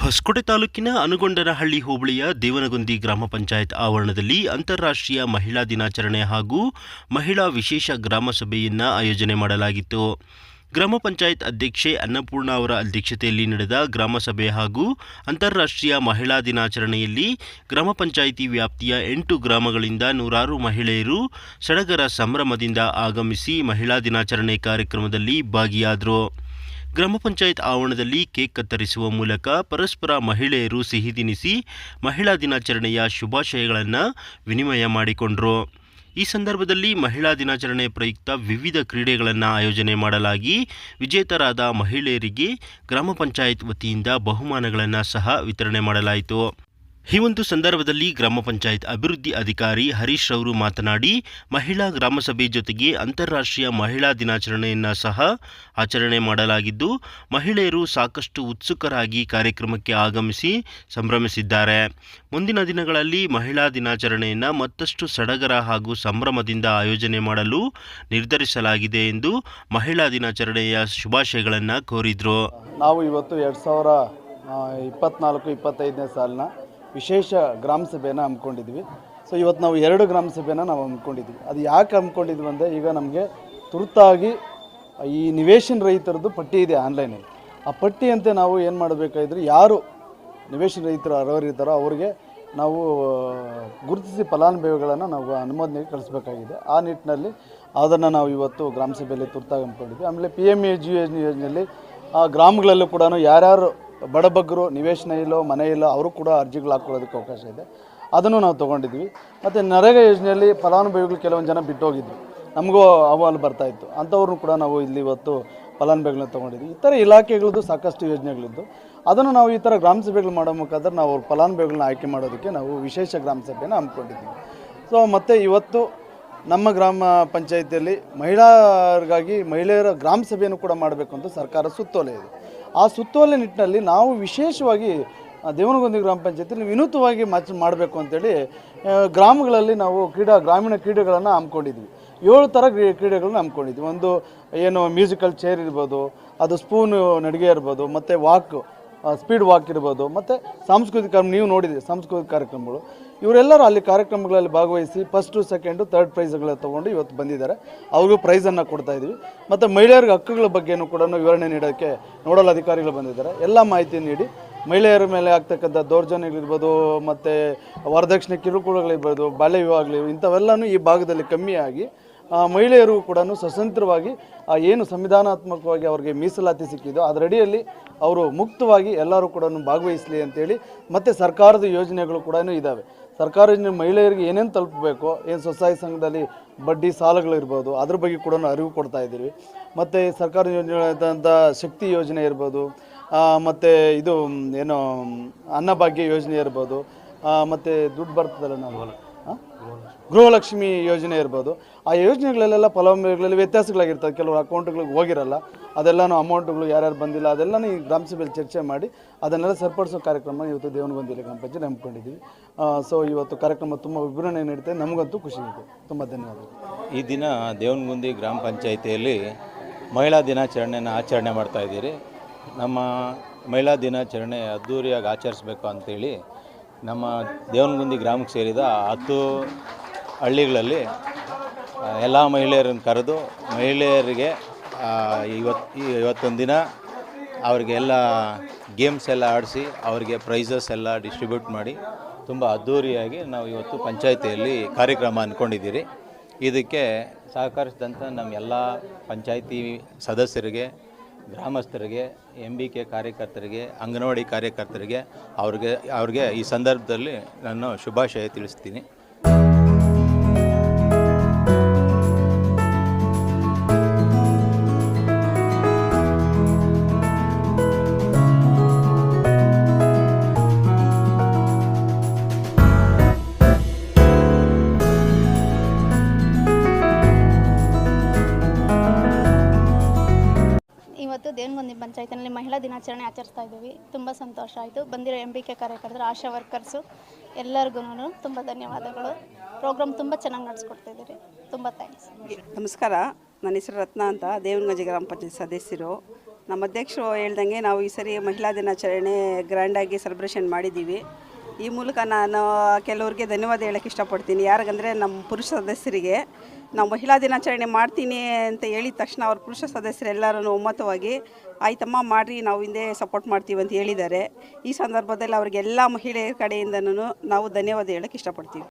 ಹೊಸಕೋಟೆ ತಾಲೂಕಿನ ಅನುಗೊಂಡನಹಳ್ಳಿ ಹೋಬಳಿಯ ದೇವನಗುಂದಿ ಗ್ರಾಮ ಪಂಚಾಯತ್ ಆವರಣದಲ್ಲಿ ಅಂತಾರಾಷ್ಟ್ರೀಯ ಮಹಿಳಾ ದಿನಾಚರಣೆ ಹಾಗೂ ಮಹಿಳಾ ವಿಶೇಷ ಗ್ರಾಮ ಸಭೆಯನ್ನು ಆಯೋಜನೆ ಮಾಡಲಾಗಿತ್ತು. ಗ್ರಾಮ ಪಂಚಾಯತ್ ಅಧ್ಯಕ್ಷೆ ಅನ್ನಪೂರ್ಣ ಅವರ ಅಧ್ಯಕ್ಷತೆಯಲ್ಲಿ ನಡೆದ ಗ್ರಾಮ ಸಭೆ ಹಾಗೂ ಅಂತಾರಾಷ್ಟ್ರೀಯ ಮಹಿಳಾ ದಿನಾಚರಣೆಯಲ್ಲಿ ಗ್ರಾಮ ಪಂಚಾಯಿತಿ ವ್ಯಾಪ್ತಿಯ ಎಂಟು ಗ್ರಾಮಗಳಿಂದ ನೂರಾರು ಮಹಿಳೆಯರು ಸಡಗರ ಸಂಭ್ರಮದಿಂದ ಆಗಮಿಸಿ ಮಹಿಳಾ ದಿನಾಚರಣೆ ಕಾರ್ಯಕ್ರಮದಲ್ಲಿ ಭಾಗಿಯಾದರು. ಗ್ರಾಮ ಪಂಚಾಯತ್ ಆವರಣದಲ್ಲಿ ಕೇಕ್ ಕತ್ತರಿಸುವ ಮೂಲಕ ಪರಸ್ಪರ ಮಹಿಳೆಯರು ಸಿಹಿ ತಿನಿಸಿ ಮಹಿಳಾ ದಿನಾಚರಣೆಯ ಶುಭಾಶಯಗಳನ್ನು ವಿನಿಮಯ ಮಾಡಿಕೊಂಡರು. ಈ ಸಂದರ್ಭದಲ್ಲಿ ಮಹಿಳಾ ದಿನಾಚರಣೆ ಪ್ರಯುಕ್ತ ವಿವಿಧ ಕ್ರೀಡೆಗಳನ್ನು ಆಯೋಜನೆ ಮಾಡಲಾಗಿ ವಿಜೇತರಾದ ಮಹಿಳೆಯರಿಗೆ ಗ್ರಾಮ ಪಂಚಾಯತ್ ವತಿಯಿಂದ ಬಹುಮಾನಗಳನ್ನು ಸಹ ವಿತರಣೆ ಮಾಡಲಾಯಿತು. ಈ ಒಂದು ಸಂದರ್ಭದಲ್ಲಿ ಗ್ರಾಮ ಪಂಚಾಯತ್ ಅಭಿವೃದ್ಧಿ ಅಧಿಕಾರಿ ಹರೀಶ್ ರವರು ಮಾತನಾಡಿ, ಮಹಿಳಾ ಗ್ರಾಮಸಭೆ ಜೊತೆಗೆ ಅಂತಾರಾಷ್ಟ್ರೀಯ ಮಹಿಳಾ ದಿನಾಚರಣೆಯನ್ನು ಸಹ ಆಚರಣೆ ಮಾಡಲಾಗಿದ್ದು, ಮಹಿಳೆಯರು ಸಾಕಷ್ಟು ಉತ್ಸುಕರಾಗಿ ಕಾರ್ಯಕ್ರಮಕ್ಕೆ ಆಗಮಿಸಿ ಸಂಭ್ರಮಿಸಿದ್ದಾರೆ. ಮುಂದಿನ ದಿನಗಳಲ್ಲಿ ಮಹಿಳಾ ದಿನಾಚರಣೆಯನ್ನು ಮತ್ತಷ್ಟು ಸಡಗರ ಹಾಗೂ ಸಂಭ್ರಮದಿಂದ ಆಯೋಜನೆ ಮಾಡಲು ನಿರ್ಧರಿಸಲಾಗಿದೆ ಎಂದು ಮಹಿಳಾ ದಿನಾಚರಣೆಯ ಶುಭಾಶಯಗಳನ್ನು ಕೋರಿದರು. ನಾವು ಇವತ್ತು ಎರಡು ಸಾವಿರ ಇಪ್ಪತ್ನಾಲ್ಕು, ಇಪ್ಪತ್ತೈದನೇ ಸಾಲಿನ ವಿಶೇಷ ಗ್ರಾಮ ಸಭೆಯನ್ನು ಹಮ್ಮಿಕೊಂಡಿದ್ವಿ. ಸೊ ಇವತ್ತು ನಾವು ಎರಡು ಗ್ರಾಮ ಸಭೆನ ನಾವು ಹಮ್ಮಿಕೊಂಡಿದ್ವಿ. ಅದು ಯಾಕೆ ಹಮ್ಮಿಕೊಂಡಿದ್ವಿ ಅಂದರೆ ಈಗ ನಮಗೆ ತುರ್ತಾಗಿ ಈ ನಿವೇಶನ ರಹಿತರದ್ದು ಪಟ್ಟಿ ಇದೆ ಆನ್ಲೈನಲ್ಲಿ ಆ ಪಟ್ಟಿಯಂತೆ ನಾವು ಏನು ಮಾಡಬೇಕಾದ್ರೆ ಯಾರು ನಿವೇಶನ ರಹಿತರು ಅರ್ಹರಿದ್ದಾರೋ ಅವರಿಗೆ ನಾವು ಗುರುತಿಸಿ ಫಲಾನುಭವಿಗಳನ್ನು ನಾವು ಅನುಮೋದನೆಗೆ ಕಳಿಸ್ಬೇಕಾಗಿದೆ. ಆ ನಿಟ್ಟಿನಲ್ಲಿ ಅದನ್ನು ನಾವು ಇವತ್ತು ಗ್ರಾಮ ಸಭೆಯಲ್ಲಿ ತುರ್ತಾಗಿ ಹಮ್ಮಿಕೊಂಡಿದ್ವಿ. ಆಮೇಲೆ ಪಿ ಎಂ ಎ ಜಿ ಯೋಜನೆಯಲ್ಲಿ ಆ ಗ್ರಾಮಗಳಲ್ಲೂ ಕೂಡ ಯಾರ್ಯಾರು ಬಡಬಗ್ಗರು ನಿವೇಶನ ಇಲ್ಲೋ, ಮನೆ ಇಲ್ಲೋ, ಅವರು ಕೂಡ ಅರ್ಜಿಗಳು ಹಾಕ್ಕೊಳ್ಳೋದಕ್ಕೆ ಅವಕಾಶ ಇದೆ. ಅದನ್ನು ನಾವು ತೊಗೊಂಡಿದ್ವಿ. ಮತ್ತು ನರೇಗಾ ಯೋಜನೆಯಲ್ಲಿ ಫಲಾನುಭವಿಗಳು ಕೆಲವೊಂದು ಜನ ಬಿಟ್ಟು ಹೋಗಿದ್ರು ನಮಗೂ ಅಹವಾಲು ಬರ್ತಾಯಿತ್ತು ಅಂಥವ್ರನ್ನೂ ಕೂಡ ನಾವು ಇಲ್ಲಿ ಇವತ್ತು ಫಲಾನುಭವಿಗಳನ್ನ ತೊಗೊಂಡಿದ್ವಿ. ಈ ಥರ ಇಲಾಖೆಗಳದ್ದು ಸಾಕಷ್ಟು ಯೋಜನೆಗಳಿದ್ದು. ಅದನ್ನು ನಾವು ಈ ಥರ ಗ್ರಾಮ ಸಭೆಗಳು ಮಾಡೋ ಮುಖಾಂತರ ನಾವು ಅವ್ರ ಫಲಾನುಭವಿಗಳನ್ನ ಆಯ್ಕೆ ಮಾಡೋದಕ್ಕೆ ನಾವು ವಿಶೇಷ ಗ್ರಾಮ ಸಭೆಯನ್ನು ಹಮ್ಮಿಕೊಂಡಿದ್ದೀವಿ. ಸೊ ಮತ್ತು ಇವತ್ತು ನಮ್ಮ ಗ್ರಾಮ ಪಂಚಾಯಿತಿಯಲ್ಲಿ ಮಹಿಳಾರಿಗಾಗಿ ಮಹಿಳೆಯರ ಗ್ರಾಮ ಸಭೆಯನ್ನು ಕೂಡ ಮಾಡಬೇಕು ಅಂತ ಸರ್ಕಾರ ಸುತ್ತೋಲೆ ಇದೆ. ಆ ಸುತ್ತೋಲೆ ನಿಟ್ಟಿನಲ್ಲಿ ನಾವು ವಿಶೇಷವಾಗಿ ದೇವನಗೊಂದಿ ಗ್ರಾಮ ಪಂಚಾಯತಿಯಲ್ಲಿ ವಿನೂತವಾಗಿ ಮಚ್ ಮಾಡಬೇಕು ಅಂತೇಳಿ ಗ್ರಾಮಗಳಲ್ಲಿ ನಾವು ಕ್ರೀಡಾ, ಗ್ರಾಮೀಣ ಕ್ರೀಡೆಗಳನ್ನು ಹಮ್ಮಿಕೊಂಡಿದ್ವಿ. ಏಳು ಥರ ಕ್ರೀ- ಕ್ರೀಡೆಗಳನ್ನ ಹಮ್ಮಿಕೊಂಡಿದ್ವಿ. ಒಂದು, ಏನು ಮ್ಯೂಸಿಕಲ್ ಚೇರ್ ಇರ್ಬೋದು, ಅದು ಸ್ಪೂನು ನಡಿಗೆ ಇರ್ಬೋದು, ಮತ್ತು ವಾಕ್. ಸ್ಪೀಡ್ ವಾಕ್ ಇರ್ಬೋದು, ಮತ್ತು ಸಾಂಸ್ಕೃತಿಕ ನೀವು ನೋಡಿದ್ರಿ ಸಾಂಸ್ಕೃತಿಕ ಕಾರ್ಯಕ್ರಮಗಳು. ಇವರೆಲ್ಲರೂ ಅಲ್ಲಿ ಕಾರ್ಯಕ್ರಮಗಳಲ್ಲಿ ಭಾಗವಹಿಸಿ ಫಸ್ಟು ಸೆಕೆಂಡು ತರ್ಡ್ ಪ್ರೈಸ್ಗಳ ತೊಗೊಂಡು ಇವತ್ತು ಬಂದಿದ್ದಾರೆ. ಅವ್ರಿಗೂ ಪ್ರೈಸನ್ನು ಕೊಡ್ತಾ ಇದ್ದೀವಿ. ಮತ್ತು ಮಹಿಳೆಯರಿಗೆ ಹಕ್ಕುಗಳ ಬಗ್ಗೆಯೂ ಕೂಡ ವಿವರಣೆ ನೀಡೋಕ್ಕೆ ನೋಡಲ್ ಅಧಿಕಾರಿಗಳು ಬಂದಿದ್ದಾರೆ. ಎಲ್ಲ ಮಾಹಿತಿ ನೀಡಿ, ಮಹಿಳೆಯರ ಮೇಲೆ ಆಗ್ತಕ್ಕಂಥ ದೌರ್ಜನ್ಯಗಳಿರ್ಬೋದು, ಮತ್ತು ವರದಕ್ಷಿಣೆ ಕಿರುಕುಳಗಳಿರ್ಬೋದು, ಬಾಲ್ಯ ವಿವಾಹಗಳಿರ್ಬೋದು, ಇಂಥವೆಲ್ಲನೂ ಈ ಭಾಗದಲ್ಲಿ ಕಮ್ಮಿಯಾಗಿ ಮಹಿಳೆಯರು ಕೂಡ ಸ್ವತಂತ್ರವಾಗಿ ಏನು ಸಂವಿಧಾನಾತ್ಮಕವಾಗಿ ಅವರಿಗೆ ಮೀಸಲಾತಿ ಸಿಕ್ಕಿದೋ ಅದರಡಿಯಲ್ಲಿ ಅವರು ಮುಕ್ತವಾಗಿ ಎಲ್ಲರೂ ಕೂಡ ಭಾಗವಹಿಸಲಿ ಅಂತೇಳಿ ಮತ್ತು ಸರ್ಕಾರದ ಯೋಜನೆಗಳು ಕೂಡ ಇದ್ದಾವೆ ಸರ್ಕಾರ ಮಹಿಳೆಯರಿಗೆ ಏನೇನು ತಲುಪಬೇಕು, ಏನು ಸ್ವಸಹಾಯ ಸಂಘದಲ್ಲಿ ಬಡ್ಡಿ ಸಾಲಗಳಿರ್ಬೋದು, ಅದ್ರ ಬಗ್ಗೆ ಕೂಡ ಅರಿವು ಕೊಡ್ತಾ ಇದ್ದೀವಿ ಮತ್ತು ಸರ್ಕಾರ ಯೋಜನೆಗಳಾದಂಥ ಶಕ್ತಿ ಯೋಜನೆ ಇರ್ಬೋದು ಮತ್ತು ಇದು, ಏನು ಅನ್ನಭಾಗ್ಯ ಯೋಜನೆ ಇರ್ಬೋದು ಮತ್ತು ದುಡ್ಡು ಬರ್ತದಲ್ಲ ನಾವು? ಗೃಹಲಕ್ಷ್ಮಿ ಯೋಜನೆ ಇರ್ಬೋದು. ಆ ಯೋಜನೆಗಳಲ್ಲೆಲ್ಲ ಫಲಾನುಭವಿಗಳಲ್ಲಿ ವ್ಯತ್ಯಾಸಗಳಾಗಿರ್ತದೆ ಕೆಲವು ಅಕೌಂಟ್ಗಳಿಗೆ ಹೋಗಿರಲ್ಲ. ಅದೆಲ್ಲನೂ ಅಮೌಂಟ್ಗಳು ಯಾರ್ಯಾರು ಬಂದಿಲ್ಲ, ಅದೆಲ್ಲನೂ ಈ ಗ್ರಾಮ ಸಭೆಯಲ್ಲಿ ಚರ್ಚೆ ಮಾಡಿ ಅದನ್ನೆಲ್ಲ ಸರಿಪಡಿಸೋ ಕಾರ್ಯಕ್ರಮ ಇವತ್ತು ದೇವನಗೊಂದಿ ಗ್ರಾಮ ಪಂಚಾಯತ್ ಹಮ್ಮಿಕೊಂಡಿದ್ದೀವಿ ಸೊ ಇವತ್ತು ಕಾರ್ಯಕ್ರಮ ತುಂಬ ವಿವರಣೆ ನೀಡುತ್ತೆ. ನಮಗಂತೂ ಖುಷಿ ಇದೆ. ತುಂಬ ಧನ್ಯವಾದಗಳು. ಈ ದಿನ ದೇವನಗುಂದಿ ಗ್ರಾಮ ಪಂಚಾಯಿತಿಯಲ್ಲಿ ಮಹಿಳಾ ದಿನಾಚರಣೆಯನ್ನು ಆಚರಣೆ ಮಾಡ್ತಾ ಇದ್ದೀರಿ. ನಮ್ಮ ಮಹಿಳಾ ದಿನಾಚರಣೆ ಅದ್ಧೂರಿಯಾಗಿ ಆಚರಿಸ್ಬೇಕು ಅಂತೇಳಿ ನಮ್ಮ ದೇವನಗುಂದಿ ಗ್ರಾಮಕ್ಕೆ ಸೇರಿದ ಹತ್ತು ಹಳ್ಳಿಗಳಲ್ಲಿ ಎಲ್ಲ ಮಹಿಳೆಯರನ್ನು ಕರೆದು ಮಹಿಳೆಯರಿಗೆ ಇವತ್ತು ಇವತ್ತೊಂದು ದಿನ ಅವ್ರಿಗೆಲ್ಲ ಗೇಮ್ಸ್ ಎಲ್ಲ ಆಡಿಸಿ ಅವರಿಗೆ ಪ್ರೈಸಸ್ ಎಲ್ಲ ಡಿಸ್ಟ್ರಿಬ್ಯೂಟ್ ಮಾಡಿ ತುಂಬ ಅದ್ಧೂರಿಯಾಗಿ ನಾವು ಇವತ್ತು ಪಂಚಾಯಿತಿಯಲ್ಲಿ ಕಾರ್ಯಕ್ರಮ ಅಂದ್ಕೊಂಡಿದ್ದೀರಿ. ಇದಕ್ಕೆ ಸಹಕರಿಸಿದಂಥ ನಮ್ಮ ಎಲ್ಲ ಪಂಚಾಯಿತಿ ಸದಸ್ಯರಿಗೆ ಗ್ರಾಮಸ್ಥರಿಗೆ ಎಂ ಬಿ ಕೆ ಕಾರ್ಯಕರ್ತರಿಗೆ ಅಂಗನವಾಡಿ ಕಾರ್ಯಕರ್ತರಿಗೆ ಅವ್ರಿಗೆ ಅವ್ರಿಗೆ ಈ ಸಂದರ್ಭದಲ್ಲಿ ನಾನು ಶುಭಾಶಯ ತಿಳಿಸ್ತೀನಿ. ಇವತ್ತು ದೇವನಗುಂದಿ ಪಂಚಾಯತಿನಲ್ಲಿ ಮಹಿಳಾ ದಿನಾಚರಣೆ ಆಚರಿಸ್ತಾ ಇದ್ದೀವಿ. ತುಂಬ ಸಂತೋಷ ಆಯಿತು. ಬಂದಿರೋ ಎಂ ಬಿ ಕೆ ಕಾರ್ಯಕರ್ತರು, ಆಶಾ ವರ್ಕರ್ಸು ಎಲ್ಲರಿಗೂ ತುಂಬ ಧನ್ಯವಾದಗಳು. ಪ್ರೋಗ್ರಾಮ್ ತುಂಬ ಚೆನ್ನಾಗಿ ನಡೆಸ್ಕೊಡ್ತಿದ್ದೀರಿ. ತುಂಬ ಥ್ಯಾಂಕ್ಸ್ ನಮಸ್ಕಾರ. ನನ್ನ ಹೆಸರು ರತ್ನ ಅಂತ. ದೇವನಗಂಜಿ ಗ್ರಾಮ ಪಂಚಾಯತ್ ಸದಸ್ಯರು. ನಮ್ಮ ಅಧ್ಯಕ್ಷರು ಹೇಳ್ದಂಗೆ ನಾವು ಈ ಸರಿ ಮಹಿಳಾ ದಿನಾಚರಣೆ ಗ್ರ್ಯಾಂಡಾಗಿ ಸೆಲೆಬ್ರೇಷನ್ ಮಾಡಿದ್ದೀವಿ. ಈ ಮೂಲಕ ನಾನು ಕೆಲವ್ರಿಗೆ ಧನ್ಯವಾದ ಹೇಳೋಕ್ಕೆ ಇಷ್ಟಪಡ್ತೀನಿ. ಯಾರಿಗಂದರೆ ನಮ್ಮ ಪುರುಷ ಸದಸ್ಯರಿಗೆ ನಾವು ಮಹಿಳಾ ದಿನಾಚರಣೆ ಮಾಡ್ತೀನಿ ಅಂತ ಹೇಳಿದ ತಕ್ಷಣ ಅವ್ರ ಪುರುಷ ಸದಸ್ಯರೆಲ್ಲರೂ ಒಮ್ಮತವಾಗಿ ಆಯ್ತಮ್ಮ ಮಾಡಿರಿ, ನಾವು ಹಿಂದೆ ಸಪೋರ್ಟ್ ಮಾಡ್ತೀವಿ ಅಂತ ಹೇಳಿದ್ದಾರೆ. ಈ ಸಂದರ್ಭದಲ್ಲಿ ಅವರಿಗೆಲ್ಲ ಮಹಿಳೆಯರ ಕಡೆಯಿಂದನೂ ನಾವು ಧನ್ಯವಾದ ಹೇಳೋಕ್ಕೆ ಇಷ್ಟಪಡ್ತೀವಿ.